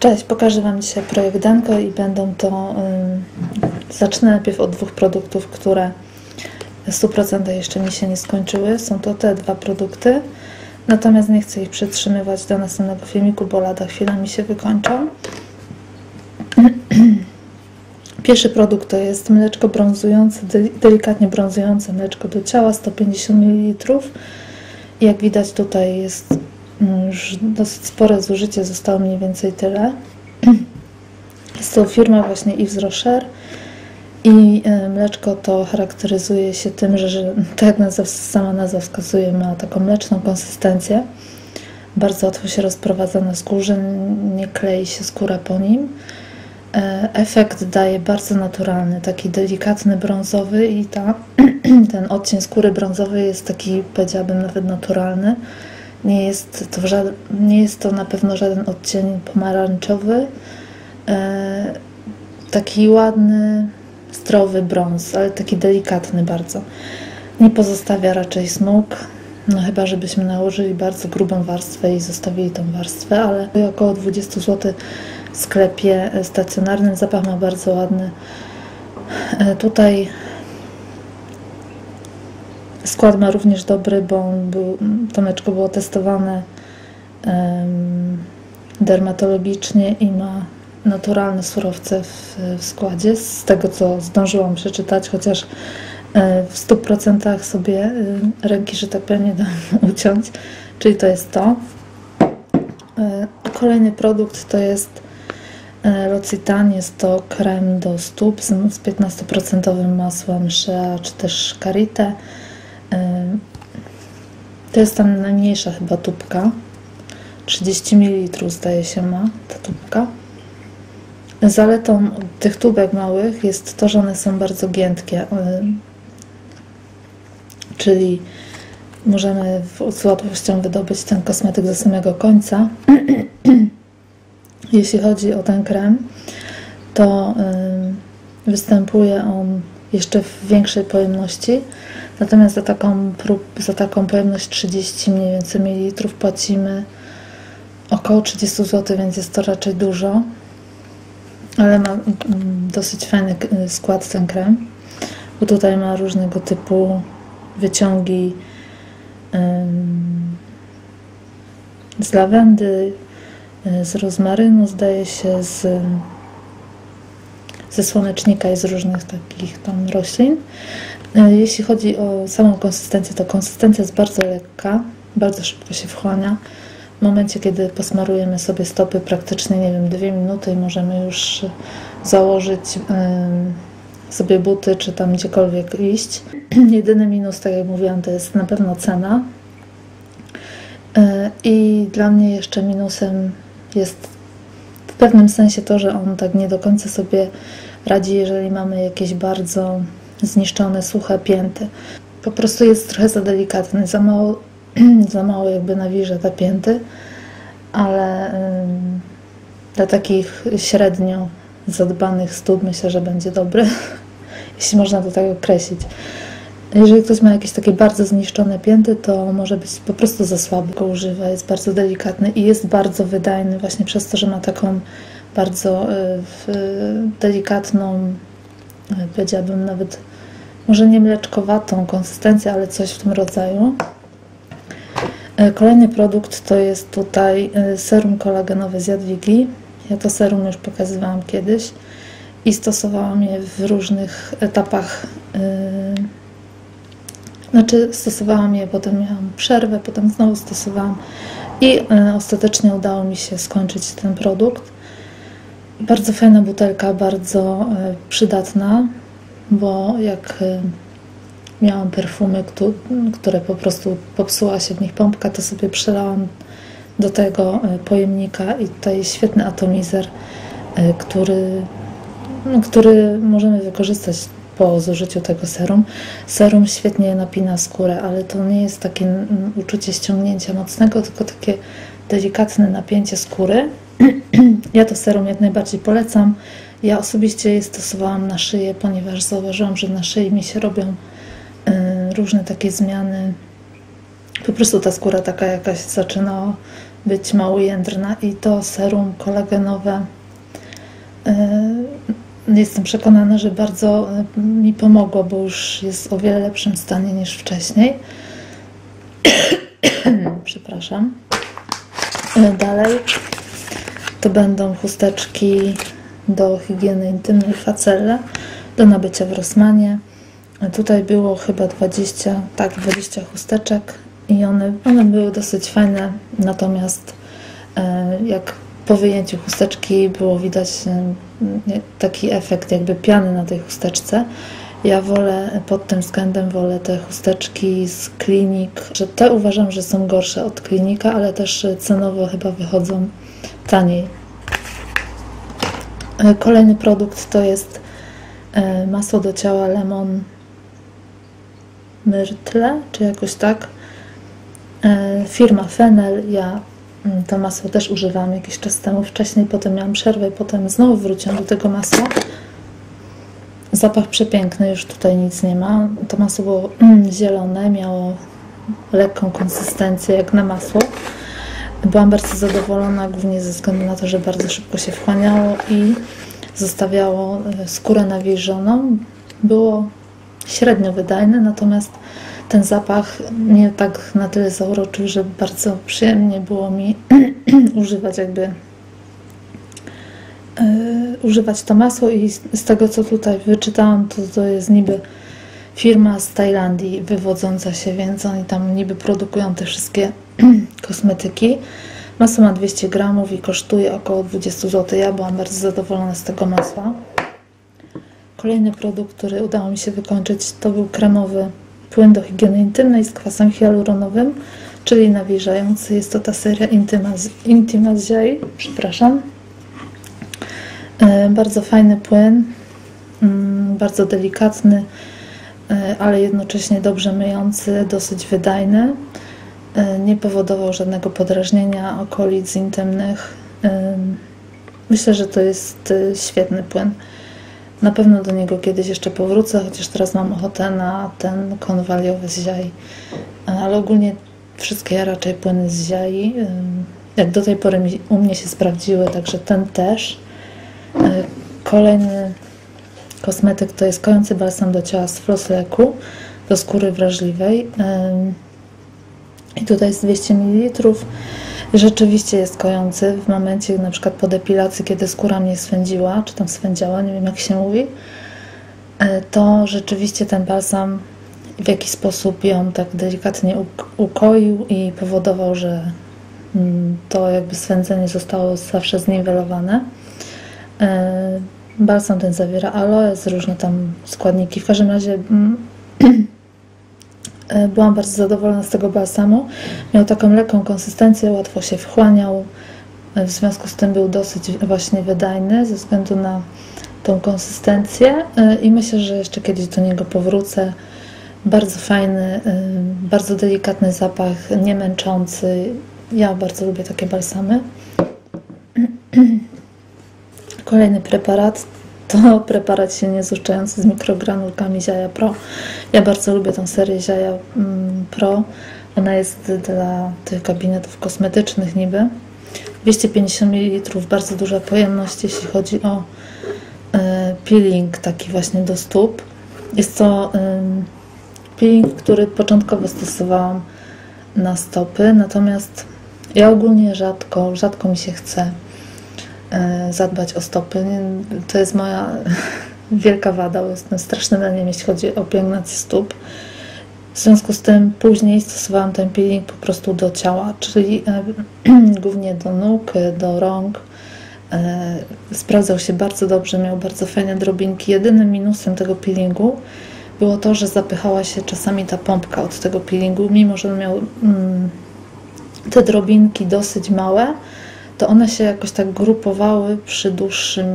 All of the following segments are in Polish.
Cześć, pokażę Wam dzisiaj projekt Danko i będą to... Yy, zacznę najpierw od dwóch produktów, które w 100% jeszcze mi się nie skończyły. Są to te dwa produkty, natomiast nie chcę ich przytrzymywać do następnego filmiku, bo lada chwila mi się wykończą. Pierwszy produkt to jest mleczko brązujące, delikatnie brązujące mleczko do ciała, 150 ml. Jak widać tutaj jest już dosyć spore zużycie, zostało mniej więcej tyle. Jest to firma właśnie Yves Rocher i e, mleczko to charakteryzuje się tym, że, że tak jak nazwa, sama nazwa wskazuje, ma taką mleczną konsystencję. Bardzo łatwo się rozprowadza na skórze, nie klei się skóra po nim. E, efekt daje bardzo naturalny, taki delikatny brązowy i ta, ten odcień skóry brązowy jest taki, powiedziałabym, nawet naturalny. Nie jest to, żaden, nie jest to na pewno żaden odcień pomarańczowy. E, taki ładny, zdrowy brąz, ale taki delikatny bardzo. Nie pozostawia raczej smug, no chyba żebyśmy nałożyli bardzo grubą warstwę i zostawili tą warstwę, ale około 20 zł w sklepie stacjonarnym. Zapach ma bardzo ładny. E, tutaj Skład ma również dobry, bo był, to mleczko było testowane um, dermatologicznie i ma naturalne surowce w, w, składzie, z tego co zdążyłam przeczytać, chociaż e, w 100% sobie e, ręki, że tak powiem, nie dam uciąć, czyli to jest to. E, kolejny produkt to jest L'Occitane, jest to krem do stóp z 15% masłem shea czy też karite. To jest tam najmniejsza chyba tubka. 30 ml zdaje się ma ta tubka. Zaletą tych tubek małych jest to, że one są bardzo giętkie, czyli możemy z łatwością wydobyć ten kosmetyk do samego końca. Jeśli chodzi o ten krem, to występuje on jeszcze w większej pojemności. Natomiast za taką, prób, za taką pojemność 30 mniej więcej ml płacimy około 30 zł, więc jest to raczej dużo. Ale ma mm, dosyć fajny skład ten krem, bo tutaj ma różnego typu wyciągi z lawendy, y, z rozmarynu, zdaje się, z ze słonecznika i z różnych takich tam roślin. E, jeśli chodzi o samą konsystencję, to konsystencja jest bardzo lekka, bardzo szybko się wchłania. W momencie, kiedy posmarujemy sobie stopy, praktycznie, nie wiem, dwie minuty i możemy już założyć sobie buty, czy tam gdziekolwiek iść. Jedyny minus, tak jak mówiłam, to jest na pewno cena. E, I dla mnie jeszcze minusem jest w pewnym sensie to, że on tak nie do końca sobie radzi, jeżeli mamy jakieś bardzo zniszczone, suche pięty. Po prostu jest trochę za delikatny, za mało, za mało jakby nawilża te pięty, ale dla takich średnio zadbanych stóp myślę, że będzie dobry, jeśli można to tak określić. Jeżeli ktoś ma jakieś takie bardzo zniszczone pięty, to może być po prostu za słabo go używa. Jest bardzo delikatny i jest bardzo wydajny właśnie przez to, że ma taką bardzo y, delikatną, y, powiedziałabym nawet może nie mleczkowatą konsystencję, ale coś w tym rodzaju. Kolejny produkt to jest tutaj serum kolagenowe z Jadwigi. Ja to serum już pokazywałam kiedyś i stosowałam je w różnych etapach znaczy stosowałam je, potem miałam przerwę, potem znowu stosowałam i e, ostatecznie udało mi się skończyć ten produkt. Bardzo fajna butelka, bardzo e, przydatna, bo jak e, miałam perfumy, które po prostu popsuła się w nich pompka, to sobie przelałam do tego pojemnika i tutaj świetny atomizer, który, no, który możemy wykorzystać po zużyciu tego serum. Serum świetnie napina skórę, ale to nie jest takie uczucie ściągnięcia mocnego, tylko takie delikatne napięcie skóry. ja to serum jak najbardziej polecam. Ja osobiście je stosowałam na szyję, ponieważ zauważyłam, że na szyi mi się robią y, różne takie zmiany. Po prostu ta skóra taka jakaś zaczyna być mało jędrna i to serum kolagenowe jestem przekonana, że bardzo mi pomogło, bo już jest o wiele lepszym stanie niż wcześniej. Przepraszam. Dalej to będą chusteczki do higieny intymnej facelle do nabycia w Rosmanie. Tutaj było chyba 20, tak, 20 chusteczek i one, one były dosyć fajne, natomiast e, jak po wyjęciu chusteczki było widać e, taki efekt jakby piany na tej chusteczce. Ja wolę, pod tym względem wolę te chusteczki z klinik, że te uważam, że są gorsze od klinika, ale też cenowo chyba wychodzą taniej. E, kolejny produkt to jest e, masło do ciała Lemon Myrtle, czy jakoś tak. E, firma Fenel. Ja mm, to masło też używałam jakiś czas temu wcześniej, potem miałam przerwę i potem znowu wróciłam do tego masła. Zapach przepiękny, już tutaj nic nie ma. To masło było mm, zielone, miało lekką konsystencję jak na masło. Byłam bardzo zadowolona, głównie ze względu na to, że bardzo szybko się wchłaniało i zostawiało e, skórę nawilżoną. Było średnio wydajne, natomiast ten zapach mnie tak na tyle zauroczył, że bardzo przyjemnie było mi używać jakby używać to masło i z tego co tutaj wyczytałam, to to jest niby firma z Tajlandii wywodząca się, więc oni tam niby produkują te wszystkie kosmetyki. Masło ma 200 gramów i kosztuje około 20 zł. Ja byłam bardzo zadowolona z tego masła. Kolejny produkt, który udało mi się wykończyć, to był kremowy płyn do higieny intymnej z kwasem hialuronowym, czyli nawilżający. Jest to ta seria Intima Ziai, przepraszam. E, bardzo fajny płyn, mm, bardzo delikatny, e, ale jednocześnie dobrze myjący, dosyć wydajny. E, nie powodował żadnego podrażnienia okolic intymnych. Myślę, że to jest świetny płyn. Na pewno do niego kiedyś jeszcze powrócę, chociaż teraz mam ochotę na ten konwaliowy z. Ale ogólnie wszystkie raczej płyny z ziai, jak do tej pory u mnie się sprawdziły, także ten też. E, kolejny kosmetyk to jest kojący balsam do ciała z flosleku do skóry wrażliwej. I tutaj jest 200 ml rzeczywiście jest kojący w momencie na przykład po depilacji, kiedy skóra mnie swędziła, czy tam swędziała, nie wiem jak się mówi, e, to rzeczywiście ten balsam w jakiś sposób ją tak delikatnie ukoił i powodował, że mm, to jakby swędzenie zostało zawsze zniwelowane. E, balsam ten zawiera aloe, różne tam składniki. W każdym razie mm, E, byłam bardzo zadowolona z tego balsamu. Miał taką lekką konsystencję, łatwo się wchłaniał. E, w związku z tym był dosyć właśnie wydajny ze względu na tą konsystencję i myślę, że jeszcze kiedyś do niego powrócę. Bardzo fajny, bardzo delikatny zapach, nie męczący. Ja bardzo lubię takie balsamy. Kolejny preparat to preparat silnie złuszczający z mikrogranulkami Ziaja Pro. Ja bardzo lubię tą serię Ziaja mm, Pro. Ona jest dla tych gabinetów kosmetycznych niby. 250 ml, bardzo duża pojemność, jeśli chodzi o e, peeling taki właśnie do stóp. Jest to peeling, który początkowo stosowałam na stopy, natomiast ja ogólnie rzadko, rzadko mi się chce zadbać o stopy. To jest moja wielka wada, bo jestem strasznym leniem, jeśli chodzi o pielęgnację stóp. W związku z tym później stosowałam ten peeling po prostu do ciała, czyli e, głównie do nóg, do rąk. E, sprawdzał się bardzo dobrze, miał bardzo fajne drobinki. Jedynym minusem tego peelingu było to, że zapychała się czasami ta pompka od tego peelingu, mimo że miał mm, te drobinki dosyć małe, to one się jakoś tak grupowały przy dłuższym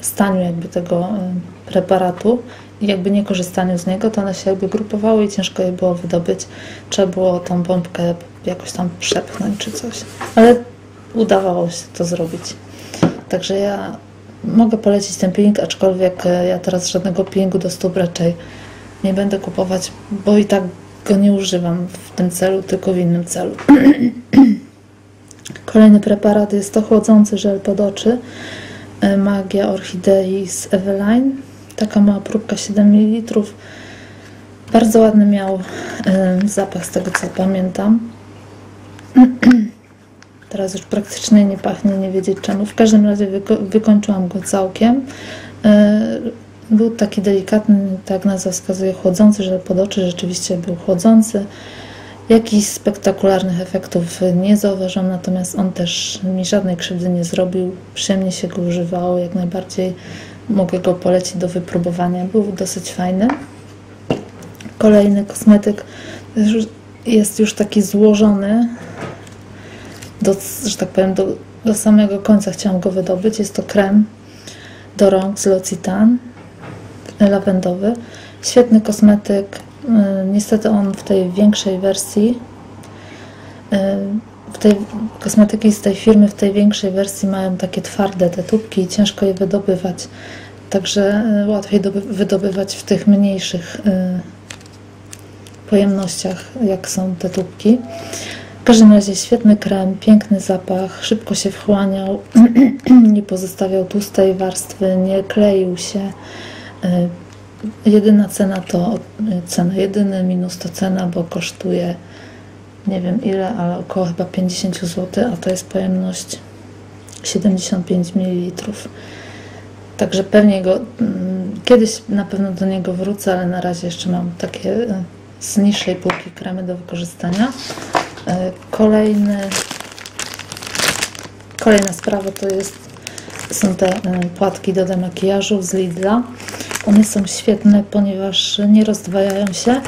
staniu jakby tego preparatu i jakby nie korzystaniu z niego, to one się jakby grupowały i ciężko je było wydobyć. Trzeba było tą pompkę jakoś tam przepchnąć czy coś. Ale udawało się to zrobić. Także ja mogę polecić ten peeling, aczkolwiek e, ja teraz żadnego peelingu do stóp raczej nie będę kupować, bo i tak go nie używam w tym celu, tylko w innym celu. Kolejny preparat jest to chłodzący żel pod oczy e, Magia Orchidei z Eveline. Taka mała próbka 7 ml. Bardzo ładny miał e, zapach z tego co pamiętam. Teraz już praktycznie nie pachnie, nie wiedzieć czemu. W każdym razie wyko wykończyłam go całkiem. E, był taki delikatny, tak nazwa wskazuje, chłodzący żel pod oczy. Rzeczywiście był chłodzący. Jakichś spektakularnych efektów nie zauważam, natomiast on też mi żadnej krzywdy nie zrobił. Przyjemnie się go używało, jak najbardziej mogę go polecić do wypróbowania. Był dosyć fajny. Kolejny kosmetyk jest już taki złożony, do, że tak powiem, do, do samego końca chciałam go wydobyć. Jest to krem do rąk z L'Occitane lawendowy. Świetny kosmetyk, niestety on w tej większej wersji, y, w tej kosmetyki z tej firmy w tej większej wersji mają takie twarde te tubki i ciężko je wydobywać. Także y, łatwiej wydobywać w tych mniejszych pojemnościach, jak są te tubki. W każdym razie świetny krem, piękny zapach, szybko się wchłaniał, nie pozostawiał tłustej warstwy, nie kleił się. Jedyna cena to cena, jedyny minus to cena, bo kosztuje nie wiem ile, ale około chyba 50 zł, a to jest pojemność 75 ml. Także pewnie go mm, kiedyś na pewno do niego wrócę, ale na razie jeszcze mam takie e, z niższej półki kremy do wykorzystania. E, kolejny, kolejna sprawa to jest są te płatki do demakijażu z Lidla. One są świetne, ponieważ nie rozdwajają się.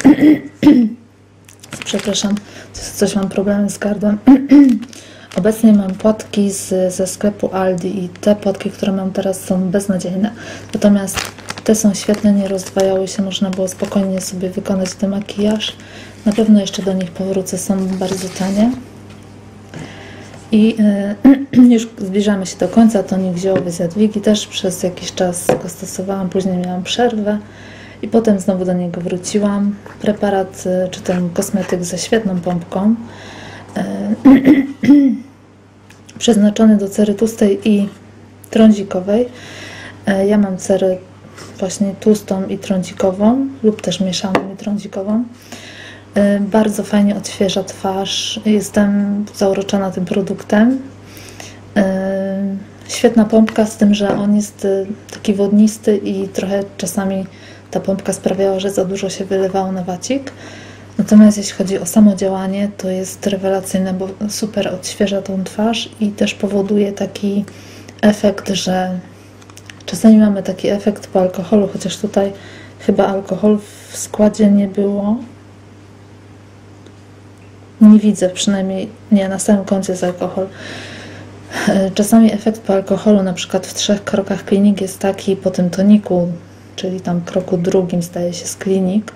Przepraszam, coś mam problemy z gardłem. Obecnie mam płatki z, ze sklepu Aldi i te płatki, które mam teraz są beznadziejne. Natomiast te są świetne, nie rozdwajały się, można było spokojnie sobie wykonać ten makijaż. Na pewno jeszcze do nich powrócę, są bardzo tanie. I y, już zbliżamy się do końca. Tonik ziołowy z Jadwigi też przez jakiś czas go stosowałam, później miałam przerwę i potem znowu do niego wróciłam. Preparat y, czy ten kosmetyk ze świetną pompką. Y, przeznaczony do cery tłustej i trądzikowej. Ja mam cerę właśnie tłustą i trądzikową lub też mieszaną i trądzikową. Y, bardzo fajnie odświeża twarz. Jestem zauroczona tym produktem. Y, świetna pompka, z tym, że on jest y, taki wodnisty i trochę czasami ta pompka sprawiała, że za dużo się wylewało na wacik. Natomiast jeśli chodzi o samo działanie, to jest rewelacyjne, bo super odświeża tą twarz i też powoduje taki efekt, że czasami mamy taki efekt po alkoholu, chociaż tutaj chyba alkohol w składzie nie było, nie widzę, przynajmniej nie, na samym końcu jest alkohol. E, czasami efekt po alkoholu, na przykład w trzech krokach klinik jest taki, po tym toniku, czyli tam kroku drugim staje się z klinik,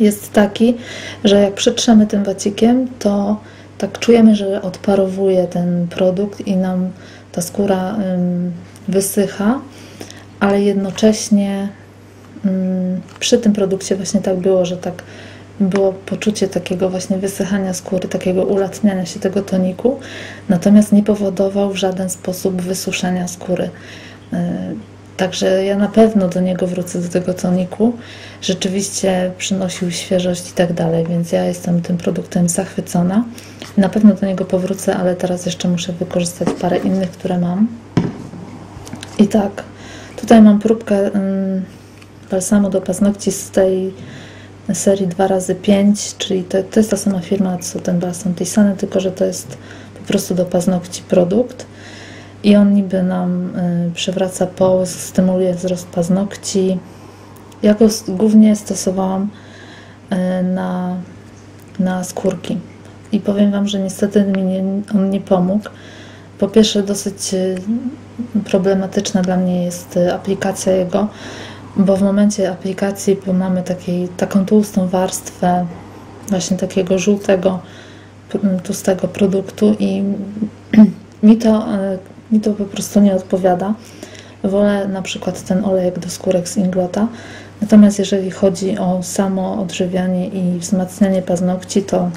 jest taki, że jak przytrzemy tym wacikiem, to tak czujemy, że odparowuje ten produkt i nam ta skóra ym, wysycha, ale jednocześnie ym, przy tym produkcie właśnie tak było, że tak było poczucie takiego właśnie wysychania skóry, takiego ulatniania się tego toniku, natomiast nie powodował w żaden sposób wysuszenia skóry. E, także ja na pewno do niego wrócę, do tego toniku. Rzeczywiście przynosił świeżość i tak dalej, więc ja jestem tym produktem zachwycona. Na pewno do niego powrócę, ale teraz jeszcze muszę wykorzystać parę innych, które mam. I tak, tutaj mam próbkę mm, balsamu do paznokci z tej serii 2x5, czyli to, to jest ta sama firma co ten balsam Tissane, tylko że to jest po prostu do paznokci produkt i on niby nam y, przywraca połys, stymuluje wzrost paznokci. Ja go głównie stosowałam y, na, na skórki i powiem Wam, że niestety mi nie, on nie pomógł. Po pierwsze dosyć y, problematyczna dla mnie jest y, aplikacja jego, bo w momencie aplikacji mamy taką tłustą warstwę właśnie takiego żółtego, tłustego produktu i mi to, e, mi to po prostu nie odpowiada. Wolę na przykład ten olejek do skórek z Inglota. Natomiast jeżeli chodzi o samo odżywianie i wzmacnianie paznokci, to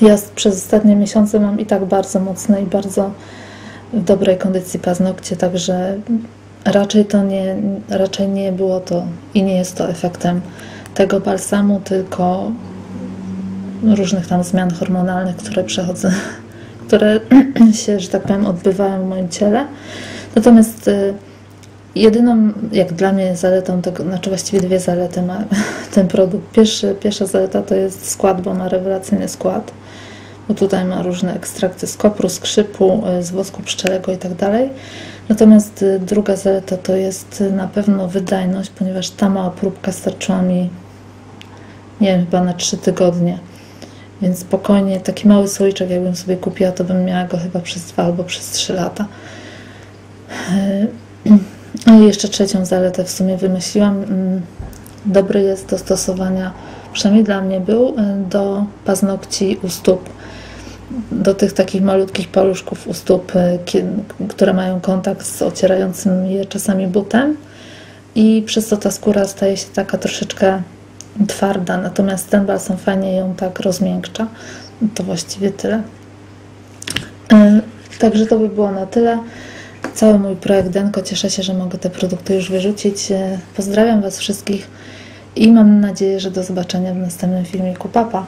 Ja przez ostatnie miesiące mam i tak bardzo mocne i bardzo w dobrej kondycji paznokcie, także raczej to nie, raczej nie było to i nie jest to efektem tego balsamu, tylko różnych tam zmian hormonalnych, które przechodzę, które się, że tak powiem, odbywają w moim ciele. Natomiast y, jedyną, jak dla mnie, zaletą tego, znaczy właściwie dwie zalety ma ten produkt. Pierwszy, pierwsza zaleta to jest skład, bo ma rewelacyjny skład, bo tutaj ma różne ekstrakty z kopru, skrzypu, y, z wosku pszczelego i tak. Natomiast y, druga zaleta to jest na pewno wydajność, ponieważ ta mała próbka starczyła mi, nie wiem, chyba na trzy tygodnie. Więc spokojnie, taki mały słoiczek, jakbym sobie kupiła, to bym miała go chyba przez dwa albo przez trzy lata. No i jeszcze trzecią zaletę w sumie wymyśliłam. Mm, dobry jest do stosowania, przynajmniej dla mnie był, do paznokci u stóp. Do tych takich malutkich paluszków u stóp, y, które mają kontakt z ocierającym je czasami butem. I przez to ta skóra staje się taka troszeczkę twarda, natomiast ten balsam fajnie ją tak rozmiękcza. To właściwie tyle. Y, także to by było na tyle cały mój projekt Denko. Cieszę się, że mogę te produkty już wyrzucić. Pozdrawiam Was wszystkich i mam nadzieję, że do zobaczenia w następnym filmiku. Papa!